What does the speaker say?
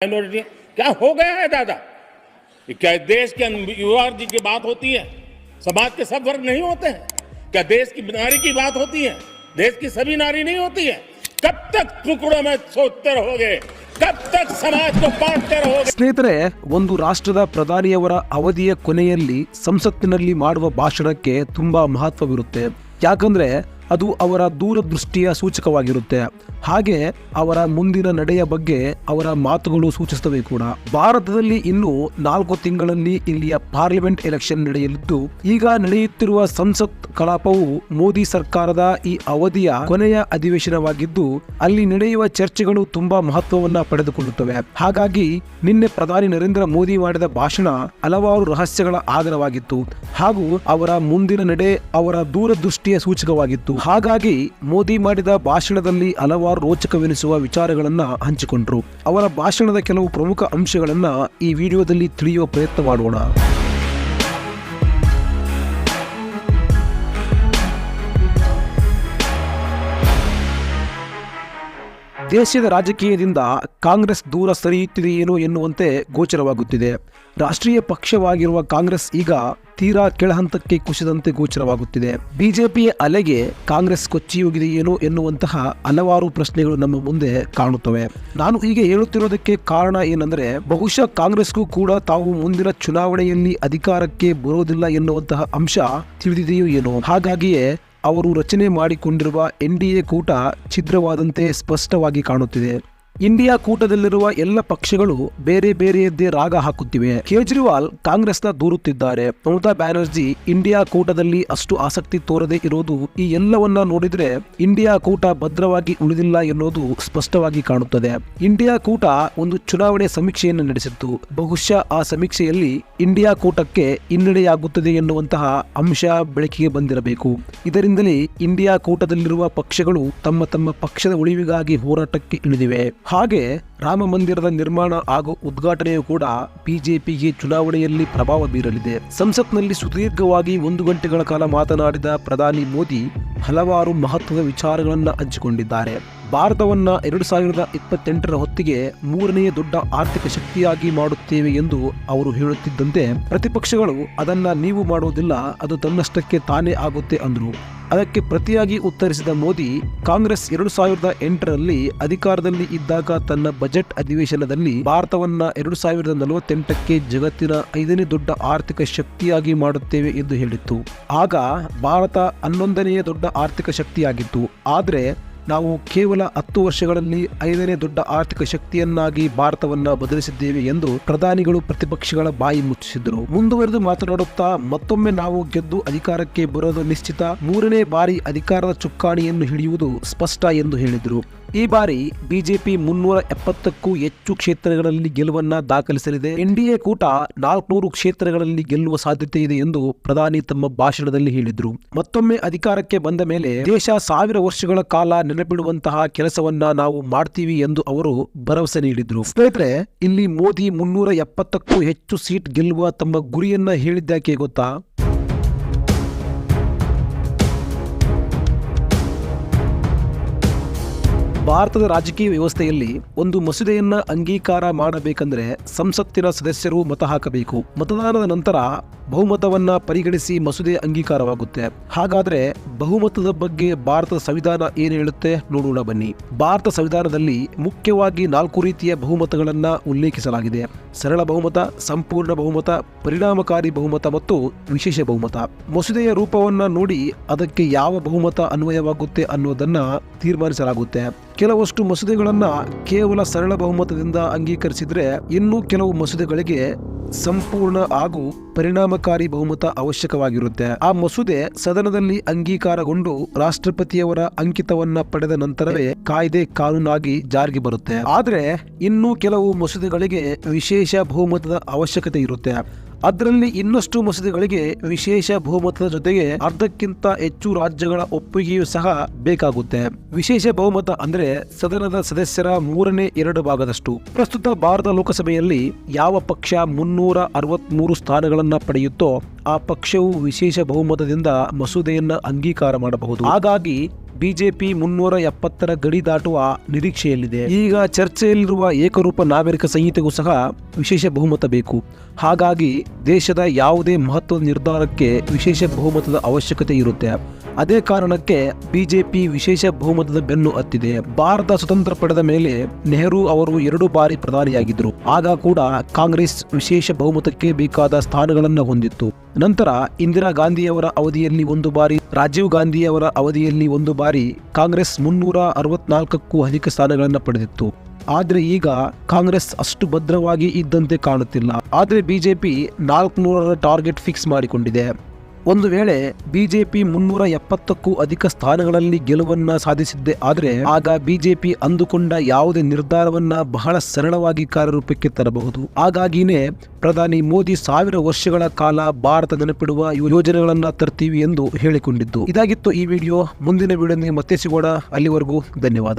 Minority क्या हो गया है दादा ये क्या देश के युवा जी की बात होती है समाज के सब वर्ग नहीं होते हैं क्या देश की नारी की बात होती है देश की सभी नारी नहीं होती है कब तक टुकड़ों में सोचते रहोगे कब तक समाज को बांटते रहोगे ಸ್ನೇಹಿತರೆ ಒಂದು ರಾಷ್ಟ್ರದ ಪ್ರಧಾನಿಯವರ ಅವಧಿಯ ಕೊನೆಯಲ್ಲಿ ಸಂಸತ್ತಿನಲ್ಲಿ ಮಾಡುವ ಭಾಷಣಕ್ಕೆ ತುಂಬಾ ಮಹತ್ವವಿರುತ್ತೆ ಯಾಕಂದ್ರೆ ಅದು ಅವರ ದೂರದೃಷ್ಟಿಯ ಸೂಚಕವಾಗಿರುತ್ತೆ ಹಾಗೆ ಅವರ ಮುಂದಿನ ನಡೆಯ ಬಗ್ಗೆ ಅವರ ಮಾತುಗಳು ಸೂಚಿಸುತ್ತವೆ ಕೂಡ. ಭಾರತದಲ್ಲಿ ಇನ್ನು ನಾಲ್ಕು ತಿಂಗಳಲ್ಲಿ ಇಲ್ಲಿಯ ಪಾರ್ಲಿಮೆಂಟ್ ಎಲೆಕ್ಷನ್ ನಡೆಯಲಿದ್ದು, ಈಗ ನಡೆಯುತ್ತಿರುವ ಸಂಸತ್ ಕಲಾಪವು ಮೋದಿ ಸರ್ಕಾರದ ಈ ಅವಧಿಯ ಕೊನೆಯ ಅಧಿವೇಶನವಾಗಿದ್ದು, ಅಲ್ಲಿ ನಡೆಯುವ ಚರ್ಚೆಗಳು ತುಂಬಾ ಮಹತ್ವವನ್ನ ಪಡೆದುಕೊಳ್ಳುತ್ತವೆ. ಹಾಗಾಗಿ ನಿನ್ನೆ ಪ್ರಧಾನಿ ನರೇಂದ್ರ ಮೋದಿ ಮಾಡಿದ ಭಾಷಣ ಹಲವಾರು ರಹಸ್ಯಗಳ ಆಧಾರವಾಗಿತ್ತು. ಹಾಗೂ ಅವರ ಮುಂದಿನ ನಡೆ ಅವರ ದೂರದೃಷ್ಟಿಯ ಸೂಚಕವಾಗಿತ್ತು. ಹಾಗಾಗಿ ಮೋದಿ ಮಾಡಿದ ಭಾಷಣದಲ್ಲಿ ಹಲವಾರು ರೋಚಕವೆನಿಸುವ ವಿಚಾರಗಳನ್ನು ಹಂಚಿಕೊಂಡರು. ಅವರ ಭಾಷಣದ ಕೆಲವು ಪ್ರಮುಖ ಅಂಶಗಳನ್ನು ಈ ವಿಡಿಯೋದಲ್ಲಿ ತಿಳಿಯುವ ಪ್ರಯತ್ನ ಮಾಡೋಣ. ದೇಶದ ರಾಜಕೀಯದಿಂದ ಕಾಂಗ್ರೆಸ್ ದೂರ ಸರಿಯುತ್ತಿದೆಯೇನೋ ಎನ್ನುವಂತೆ ಗೋಚರವಾಗುತ್ತಿದೆ. ರಾಷ್ಟ್ರೀಯ ಪಕ್ಷವಾಗಿರುವ ಕಾಂಗ್ರೆಸ್ ಈಗ ತೀರಾ ಕೆಳಹಂತಕ್ಕೆ ಕುಸಿದಂತೆ ಗೋಚರವಾಗುತ್ತಿದೆ. ಬಿಜೆಪಿಯ ಅಲೆಗೆ ಕಾಂಗ್ರೆಸ್ ಕೊಚ್ಚಿಯೋಗಿದೆಯೇನೋ ಎನ್ನುವಂತಹ ಹಲವಾರು ಪ್ರಶ್ನೆಗಳು ನಮ್ಮ ಮುಂದೆ ಕಾಣುತ್ತವೆ. ನಾನು ಹೀಗೆ ಹೇಳುತ್ತಿರೋದಕ್ಕೆ ಕಾರಣ ಏನಂದ್ರೆ, ಬಹುಶಃ ಕಾಂಗ್ರೆಸ್ಗೂ ಕೂಡ ತಾವು ಮುಂದಿನ ಚುನಾವಣೆಯಲ್ಲಿ ಅಧಿಕಾರಕ್ಕೆ ಬರೋದಿಲ್ಲ ಎನ್ನುವಂತಹ ಅಂಶ ತಿಳಿದಿದೆಯೋ ಏನೋ. ಹಾಗಾಗಿಯೇ ಅವರು ರಚನೆ ಮಾಡಿಕೊಂಡಿರುವ ಎನ್ ಡಿ ಎ ಕೂಟ ಛಿದ್ರವಾದಂತೆ ಸ್ಪಷ್ಟವಾಗಿ ಕಾಣುತ್ತಿದೆ. ಇಂಡಿಯಾ ಕೂಟದಲ್ಲಿರುವ ಎಲ್ಲ ಪಕ್ಷಗಳು ಬೇರೆ ಬೇರೆಯದ್ದೇ ರಾಗ ಹಾಕುತ್ತಿವೆ. ಕೇಜ್ರಿವಾಲ್ ಕಾಂಗ್ರೆಸ್ನ ದೂರುತ್ತಿದ್ದಾರೆ. ಮಮತಾ ಬ್ಯಾನರ್ಜಿ ಇಂಡಿಯಾ ಕೂಟದಲ್ಲಿ ಅಷ್ಟು ಆಸಕ್ತಿ ತೋರದೆ ಇರೋದು ಈ ಎಲ್ಲವನ್ನ ನೋಡಿದ್ರೆ ಇಂಡಿಯಾ ಕೂಟ ಭದ್ರವಾಗಿ ಉಳಿದಿಲ್ಲ ಎನ್ನುವುದು ಸ್ಪಷ್ಟವಾಗಿ ಕಾಣುತ್ತದೆ. ಇಂಡಿಯಾ ಕೂಟ ಒಂದು ಚುನಾವಣೆ ಸಮೀಕ್ಷೆಯನ್ನು ನಡೆಸಿತ್ತು. ಬಹುಶಃ ಆ ಸಮೀಕ್ಷೆಯಲ್ಲಿ ಇಂಡಿಯಾ ಕೂಟಕ್ಕೆ ಹಿನ್ನಡೆಯಾಗುತ್ತದೆ ಎನ್ನುವಂತಹ ಅಂಶ ಬೆಳಕಿಗೆ ಬಂದಿರಬೇಕು. ಇದರಿಂದಲೇ ಇಂಡಿಯಾ ಕೂಟದಲ್ಲಿರುವ ಪಕ್ಷಗಳು ತಮ್ಮ ತಮ್ಮ ಪಕ್ಷದ ಉಳಿವಿಗಾಗಿ ಹೋರಾಟಕ್ಕೆ ಇಳಿದಿವೆ. ಹಾಗೆ ರಾಮ ಮಂದಿರದ ನಿರ್ಮಾಣ ಹಾಗೂ ಉದ್ಘಾಟನೆಯು ಕೂಡ ಬಿಜೆಪಿಗೆ ಚುನಾವಣೆಯಲ್ಲಿ ಪ್ರಭಾವ ಬೀರಲಿದೆ. ಸಂಸತ್ನಲ್ಲಿ ಸುದೀರ್ಘವಾಗಿ ಒಂದು ಗಂಟೆಗಳ ಕಾಲ ಮಾತನಾಡಿದ ಪ್ರಧಾನಿ ಮೋದಿ ಹಲವಾರು ಮಹತ್ವದ ವಿಚಾರಗಳನ್ನು ಹಂಚಿಕೊಂಡಿದ್ದಾರೆ. ಭಾರತವನ್ನು ಎರಡು ಸಾವಿರದ ಇಪ್ಪತ್ತೆಂಟರ ಹೊತ್ತಿಗೆ ಮೂರನೆಯ ದೊಡ್ಡ ಆರ್ಥಿಕ ಶಕ್ತಿಯಾಗಿ ಮಾಡುತ್ತೇವೆ ಎಂದು ಅವರು ಹೇಳುತ್ತಿದ್ದಂತೆ ಪ್ರತಿಪಕ್ಷಗಳು ಅದನ್ನು ನೀವು ಮಾಡುವುದಿಲ್ಲ ಅದು ತನ್ನಷ್ಟಕ್ಕೆ ತಾನೇ ಆಗುತ್ತೆ ಅಂದರು. ಅದಕ್ಕೆ ಪ್ರತಿಯಾಗಿ ಉತ್ತರಿಸಿದ ಮೋದಿ, ಕಾಂಗ್ರೆಸ್ ಎರಡು ಸಾವಿರದ ಎಂಟರಲ್ಲಿ ಅಧಿಕಾರದಲ್ಲಿ ಇದ್ದಾಗ ತನ್ನ ಬಜೆಟ್ ಅಧಿವೇಶನದಲ್ಲಿ ಭಾರತವನ್ನ ಎರಡು ಸಾವಿರದ ನಲವತ್ತೆಂಟಕ್ಕೆ ಜಗತ್ತಿನ ಐದನೇ ದೊಡ್ಡ ಆರ್ಥಿಕ ಶಕ್ತಿಯಾಗಿ ಮಾಡುತ್ತೇವೆ ಎಂದು ಹೇಳಿತ್ತು. ಆಗ ಭಾರತ ಹನ್ನೊಂದನೆಯ ದೊಡ್ಡ ಆರ್ಥಿಕ ಶಕ್ತಿಯಾಗಿತ್ತು. ಆದರೆ ನಾವು ಕೇವಲ ಹತ್ತು ವರ್ಷಗಳಲ್ಲಿ ಐದನೇ ದೊಡ್ಡ ಆರ್ಥಿಕ ಶಕ್ತಿಯನ್ನಾಗಿ ಭಾರತವನ್ನ ಬದಲಿಸಿದ್ದೇವೆ ಎಂದು ಪ್ರಧಾನಿಗಳು ಪ್ರತಿಪಕ್ಷಗಳ ಬಾಯಿ ಮುಚ್ಚಿಸಿದರು. ಮುಂದುವರೆದು ಮಾತನಾಡುತ್ತಾ ಮತ್ತೊಮ್ಮೆ ನಾವು ಗೆದ್ದು ಅಧಿಕಾರಕ್ಕೆ ಬರೋದು ನಿಶ್ಚಿತ. ಮೂರನೇ ಬಾರಿ ಅಧಿಕಾರದ ಚುಕ್ಕಾಣಿಯನ್ನು ಹಿಡಿಯುವುದು ಸ್ಪಷ್ಟ ಎಂದು ಹೇಳಿದರು. ಈ ಬಾರಿ ಬಿಜೆಪಿ ಮುನ್ನೂರ ಎಪ್ಪತ್ತಕ್ಕೂ ಹೆಚ್ಚು ಕ್ಷೇತ್ರಗಳಲ್ಲಿ ಗೆಲುವನ್ನ ದಾಖಲಿಸಲಿದೆ. ಎನ್ಡಿಎ ಕೂಟ ನಾಲ್ಕುನೂರು ಕ್ಷೇತ್ರಗಳಲ್ಲಿ ಗೆಲ್ಲುವ ಸಾಧ್ಯತೆ ಇದೆ ಎಂದು ಪ್ರಧಾನಿ ತಮ್ಮ ಭಾಷಣದಲ್ಲಿ ಹೇಳಿದ್ರು. ಮತ್ತೊಮ್ಮೆ ಅಧಿಕಾರಕ್ಕೆ ಬಂದ ಮೇಲೆ ದೇಶ ಸಾವಿರ ವರ್ಷಗಳ ಕಾಲ ನೆನಪಿಡುವಂತಹ ಕೆಲಸವನ್ನ ನಾವು ಮಾಡ್ತೀವಿ ಎಂದು ಅವರು ಭರವಸೆ ನೀಡಿದ್ರು. ಸ್ನೇಹಿತರೆ, ಇಲ್ಲಿ ಮೋದಿ ಮುನ್ನೂರ ಎಪ್ಪತ್ತಕ್ಕೂ ಹೆಚ್ಚು ಸೀಟ್ ಗೆಲ್ಲುವ ತಮ್ಮ ಗುರಿಯನ್ನ ಹೇಳಿದ್ದಾಕೆ ಗೊತ್ತಾ? ಭಾರತದ ರಾಜಕೀಯ ವ್ಯವಸ್ಥೆಯಲ್ಲಿ ಒಂದು ಮಸೂದೆಯನ್ನ ಅಂಗೀಕಾರ ಮಾಡಬೇಕೆಂದರೆ ಸಂಸತ್ತಿನ ಸದಸ್ಯರು ಮತ ಹಾಕಬೇಕು. ಮತದಾನದ ನಂತರ ಬಹುಮತವನ್ನ ಪರಿಗಣಿಸಿ ಮಸೂದೆ ಅಂಗೀಕಾರವಾಗುತ್ತೆ. ಹಾಗಾದ್ರೆ ಬಹುಮತದ ಬಗ್ಗೆ ಭಾರತದ ಸಂವಿಧಾನ ಏನು ಹೇಳುತ್ತೆ ನೋಡೋಣ ಬನ್ನಿ. ಭಾರತ ಸಂವಿಧಾನದಲ್ಲಿ ಮುಖ್ಯವಾಗಿ ನಾಲ್ಕು ರೀತಿಯ ಬಹುಮತಗಳನ್ನ ಉಲ್ಲೇಖಿಸಲಾಗಿದೆ. ಸರಳ ಬಹುಮತ, ಸಂಪೂರ್ಣ ಬಹುಮತ, ಪರಿಣಾಮಕಾರಿ ಬಹುಮತ ಮತ್ತು ವಿಶೇಷ ಬಹುಮತ. ಮಸೂದೆಯ ರೂಪವನ್ನ ನೋಡಿ ಅದಕ್ಕೆ ಯಾವ ಬಹುಮತ ಅನ್ವಯವಾಗುತ್ತೆ ಅನ್ನೋದನ್ನ ತೀರ್ಮಾನಿಸಲಾಗುತ್ತೆ. ಕೆಲವಷ್ಟು ಮಸೂದೆಗಳನ್ನು ಕೇವಲ ಸರಳ ಬಹುಮತದಿಂದ ಅಂಗೀಕರಿಸಿದರೆ ಇನ್ನೂ ಕೆಲವು ಮಸೂದೆಗಳಿಗೆ ಸಂಪೂರ್ಣ ಹಾಗೂ ಪರಿಣಾಮಕಾರಿ ಬಹುಮತ ಅವಶ್ಯಕವಾಗಿರುತ್ತೆ. ಆ ಮಸೂದೆ ಸದನದಲ್ಲಿ ಅಂಗೀಕಾರಗೊಂಡು ರಾಷ್ಟ್ರಪತಿಯವರ ಅಂಕಿತವನ್ನ ಪಡೆದ ನಂತರವೇ ಕಾಯ್ದೆ ಕಾನೂನಾಗಿ ಜಾರಿಗೆ ಬರುತ್ತೆ. ಆದ್ರೆ ಇನ್ನೂ ಕೆಲವು ಮಸೂದೆಗಳಿಗೆ ವಿಶೇಷ ಬಹುಮತದ ಅವಶ್ಯಕತೆ ಇರುತ್ತೆ. ಅದರಲ್ಲಿ ಇನ್ನಷ್ಟು ಮಸೂದೆಗಳಿಗೆ ವಿಶೇಷ ಬಹುಮತದ ಜೊತೆಗೆ ಅರ್ಧಕ್ಕಿಂತ ಹೆಚ್ಚು ರಾಜ್ಯಗಳ ಒಪ್ಪಿಗೆಯೂ ಸಹ ಬೇಕಾಗುತ್ತೆ. ವಿಶೇಷ ಬಹುಮತ ಅಂದ್ರೆ ಸದನದ ಸದಸ್ಯರ ಮೂರನೇ ಎರಡು ಭಾಗದಷ್ಟು. ಪ್ರಸ್ತುತ ಭಾರತ ಲೋಕಸಭೆಯಲ್ಲಿ ಯಾವ ಪಕ್ಷ ಮುನ್ನೂರ ಅರವತ್ಮೂರು ಸ್ಥಾನಗಳನ್ನು ಪಡೆಯುತ್ತೋ ಆ ಪಕ್ಷವು ವಿಶೇಷ ಬಹುಮತದಿಂದ ಮಸೂದೆಯನ್ನು ಅಂಗೀಕಾರ ಮಾಡಬಹುದು. ಹಾಗಾಗಿ ಬಿಜೆಪಿ ಮುನ್ನೂರ ಎಪ್ಪತ್ತರ ಗಡಿ ದಾಟುವ ನಿರೀಕ್ಷೆಯಲ್ಲಿದೆ. ಈಗ ಚರ್ಚೆಯಲ್ಲಿರುವ ಏಕರೂಪ ನಾಗರಿಕ ಸಂಹಿತೆಗೂ ಸಹ ವಿಶೇಷ ಬಹುಮತ ಬೇಕು. ಹಾಗಾಗಿ ದೇಶದ ಯಾವುದೇ ಮಹತ್ವದ ನಿರ್ಧಾರಕ್ಕೆ ವಿಶೇಷ ಬಹುಮತದ ಅವಶ್ಯಕತೆ ಇರುತ್ತೆ. ಅದೇ ಕಾರಣಕ್ಕೆ ಬಿಜೆಪಿ ವಿಶೇಷ ಬಹುಮತದ ಬೆನ್ನು ಹತ್ತಿದೆ. ಭಾರತ ಸ್ವತಂತ್ರ ಪಡೆದ ಮೇಲೆ ನೆಹರು ಅವರು ಎರಡು ಬಾರಿ ಪ್ರಧಾನಿಯಾಗಿದ್ದರು. ಆಗ ಕೂಡ ಕಾಂಗ್ರೆಸ್ ವಿಶೇಷ ಬಹುಮತಕ್ಕೆ ಬೇಕಾದ ಸ್ಥಾನಗಳನ್ನು ಹೊಂದಿತ್ತು. ನಂತರ ಇಂದಿರಾ ಗಾಂಧಿಯವರ ಅವಧಿಯಲ್ಲಿ ಒಂದು ಬಾರಿ, ರಾಜೀವ್ ಗಾಂಧಿಯವರ ಅವಧಿಯಲ್ಲಿ ಒಂದು ಬಾರಿ ಕಾಂಗ್ರೆಸ್ ಮುನ್ನೂರ ಅರವತ್ನಾಲ್ಕಕ್ಕೂ ಅಧಿಕ ಸ್ಥಾನಗಳನ್ನು ಪಡೆದಿತ್ತು. ಆದರೆ ಈಗ ಕಾಂಗ್ರೆಸ್ ಅಷ್ಟು ಭದ್ರವಾಗಿ ಇದ್ದಂತೆ ಕಾಣುತ್ತಿಲ್ಲ. ಆದರೆ ಬಿಜೆಪಿ ನಾಲ್ಕುನೂರರ ಟಾರ್ಗೆಟ್ ಫಿಕ್ಸ್ ಮಾಡಿಕೊಂಡಿದೆ. ಒಂದು ವೇಳೆ ಬಿಜೆಪಿ ಮುನ್ನೂರ ಎಪ್ಪತ್ತಕ್ಕೂ ಅಧಿಕ ಸ್ಥಾನಗಳಲ್ಲಿ ಗೆಲುವನ್ನ ಸಾಧಿಸಿದ್ದೆ ಆದರೆ ಆಗ ಬಿಜೆಪಿ ಅಂದುಕೊಂಡ ಯಾವುದೇ ನಿರ್ಧಾರವನ್ನ ಬಹಳ ಸರಳವಾಗಿ ಕಾರ್ಯರೂಪಕ್ಕೆ ತರಬಹುದು. ಹಾಗಾಗಿನೇ ಪ್ರಧಾನಿ ಮೋದಿ ಸಾವಿರ ವರ್ಷಗಳ ಕಾಲ ಭಾರತ ನೆನಪಿಡುವ ಯೋಜನೆಗಳನ್ನ ತರ್ತೀವಿ ಎಂದು ಹೇಳಿಕೊಂಡಿದ್ದು. ಇದಾಗಿತ್ತು ಈ ವಿಡಿಯೋ. ಮುಂದಿನ ವಿಡಿಯೋನಿಗೆ ಮತ್ತೆ ಸಿಗೋಣ. ಅಲ್ಲಿವರೆಗೂ ಧನ್ಯವಾದ.